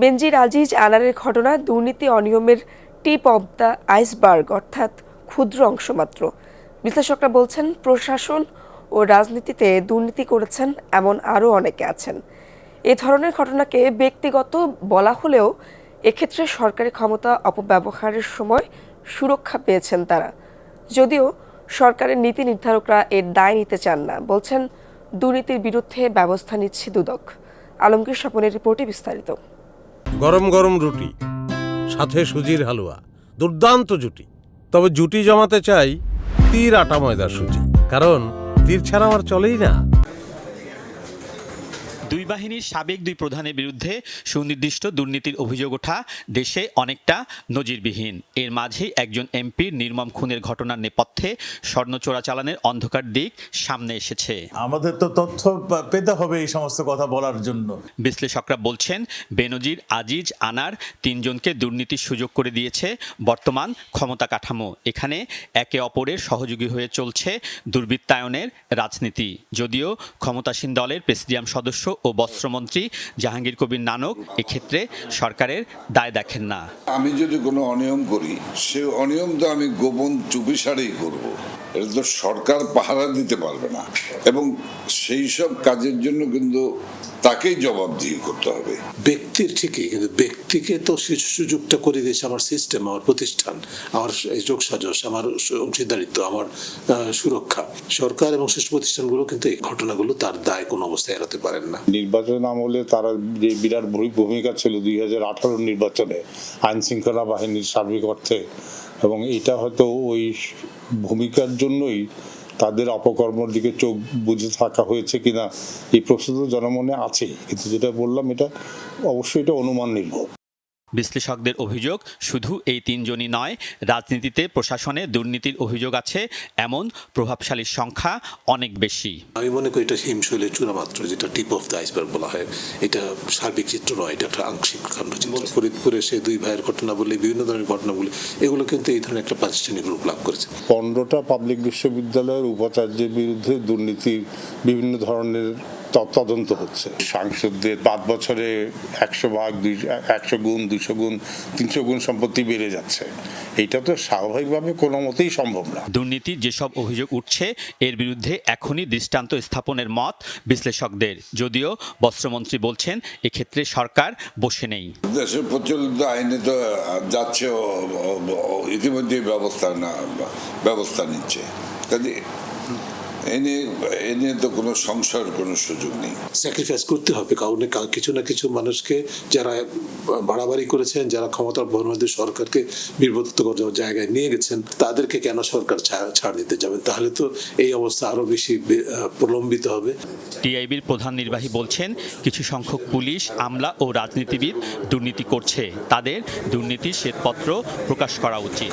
বেনজির আজিজ আনারের ঘটনা দুর্নীতি অনিয়মের টিপ অব দ্য আইসবার্গ, অর্থাৎ ক্ষুদ্র অংশ মাত্র। বিশ্লেষকরা বলছেন, প্রশাসন ও রাজনীতিতে দুর্নীতি করেছেন এমন আরও অনেকে আছেন। এ ধরনের ঘটনাকে ব্যক্তিগত বলা হলেও এক্ষেত্রে সরকারি ক্ষমতা অপব্যবহারের সময় সুরক্ষা পেয়েছেন তারা। যদিও সরকারের নীতি নির্ধারকরা এর দায় নিতে চান না, বলছেন, দুর্নীতির বিরুদ্ধে ব্যবস্থা নিচ্ছে দুদক। আলমগীর স্বপনের রিপোর্টে বিস্তারিত। গরম গরম রুটি, সাথে সুজির হালুয়া, দুর্দান্ত জুটি। তবে জুটি জমাতে চাই তীর আটা ময়দার সুজি, কারণ তীর ছাড়া আমার চলেই না। দুই বাহিনীর সাবেক দুই প্রধানের বিরুদ্ধে সুনির্দিষ্ট দুর্নীতির অভিযোগ ওঠা দেশে অনেকটা নজিরবিহীন। এর মাঝেই একজন এমপির নির্মম খুনের ঘটনার নেপথ্যে স্বর্ণ চোরাচালানের অন্ধকার দিক সামনে এসেছে। আমাদের তো তথ্য পেতে হবে এই সমস্ত কথা বলার জন্য। বিশ্লেষকরা বলছেন বেনজির আজিজ আনার তিনজনকে দুর্নীতির সুযোগ করে দিয়েছে বর্তমান ক্ষমতা কাঠামো। এখানে একে অপরের সহযোগী হয়ে চলছে দুর্বৃত্তায়নের রাজনীতি। যদিও ক্ষমতাসীন দলের প্রেসিডিয়াম সদস্য ও বস্ত্রমন্ত্রী জাহাঙ্গীর কবির নানক এক্ষেত্রে সরকারের দায় দেখেন না। আমি যদি কোনো অনিয়ম করি সে অনিয়ম তো আমি গোপন চুপিসারেই করব। এটা তো সরকার পাহারা দিতে পারবে না। এবং সেই সব কাজের জন্য কিন্তু তাকেই জবাবদিহি করতে হবে। ব্যক্তির ঠিকই, কিন্তু ব্যক্তিকে তো সুযোগটা করে দিয়েছে আমার সিস্টেম আমার প্রতিষ্ঠান, আমার যোগ সাজস আমার অংশীদারিত্ব, আমার সুরক্ষা। সরকার এবং শেষ প্রতিষ্ঠানগুলো কিন্তু এই ঘটনাগুলো তার দায় কোনো অবস্থায় এড়াতে পারেন না। নির্বাচন আমলে তারা যে বিরাট ভূমিকা ছিল দুই হাজার আঠারো নির্বাচনে, আইন শৃঙ্খলা বাহিনীর সার্বিক অর্থে, এবং এটা হয়তো ওই ভূমিকার জন্যই তাদের অপকর্মর দিকে চোখ বুঝে থাকা হয়েছে কিনা, এই প্রশ্ন তো জনমনে আছে কিন্তু যেটা বললাম, এটা অবশ্যই এটা অনুমান নির্ভর। বিশ্লেষকদের অভিযোগ শুধু এই তিনজনই নয় রাজনীতিতে প্রশাসনে দুর্নীতির অভিযোগ আছে। এমন প্রভাবশালীর সংখ্যা অনেক বেশি। আমি মনে করি এটা হিমশৈলের চূড়ামাত্র যেটা টিপ অফ দ্য আইসবার্গ বলা হয়। এটা সার্বিক চিত্র নয় এটা একটা আংশিক খণ্ডচিত্র ফরিদপুরে সে দুই ভাইয়ের ঘটনা বলে বিভিন্ন ধরনের ঘটনাগুলি এগুলো কিন্তু এই ধরনের একটা প্রাতিষ্ঠানিক রূপ লাভ করেছে। পনেরোটা পাবলিক বিশ্ববিদ্যালয়ের উপাচার্যের বিরুদ্ধে দুর্নীতির বিভিন্ন ধরনের তদন্ত হচ্ছে। সাংসদদের পাঁচ বছরে একশো ভাগ দুই একশো গুণ দুশো গুণ তিনশো গুণ সম্পত্তি বেড়ে যাচ্ছে। এটা তো স্বাভাবিকভাবে কোনো মতেই সম্ভব না। দুর্নীতির যেসব অভিযোগ উঠছে এর বিরুদ্ধে এখনই দৃষ্টান্ত স্থাপনের মত বিশ্লেষকদের। যদিও বস্ত্রমন্ত্রী বলছেন এক্ষেত্রে সরকার বসে নেই। দেশের প্রচলিত আইনে তো যাচ্ছে ইতিমধ্যেই ব্যবস্থা না ব্যবস্থা নিচ্ছে। কাজে এ নিয়ে এ নিয়ে তো কোনো সংশয়ের কোনো সুযোগ নেই। স্যাক্রিফাইস করতে হবে। কারণ কিছু না কিছু মানুষকে যারা বাড়াবাড়ি করেছেন যারা ক্ষমতার বর্ণবাদী সরকারকে বিভক্ত জায়গায় নিয়ে গেছেন তাদেরকে কেন সরকার ছাড় দিতে যাবেন তাহলে তো এই অবস্থা আরও বেশি প্রলম্বিত হবে। টিআইবির প্রধান নির্বাহী বলছেন কিছু সংখ্যক পুলিশ আমলা ও রাজনীতিবিদ দুর্নীতি করছে। তাদের দুর্নীতির শ্বেতপত্র প্রকাশ করা উচিত।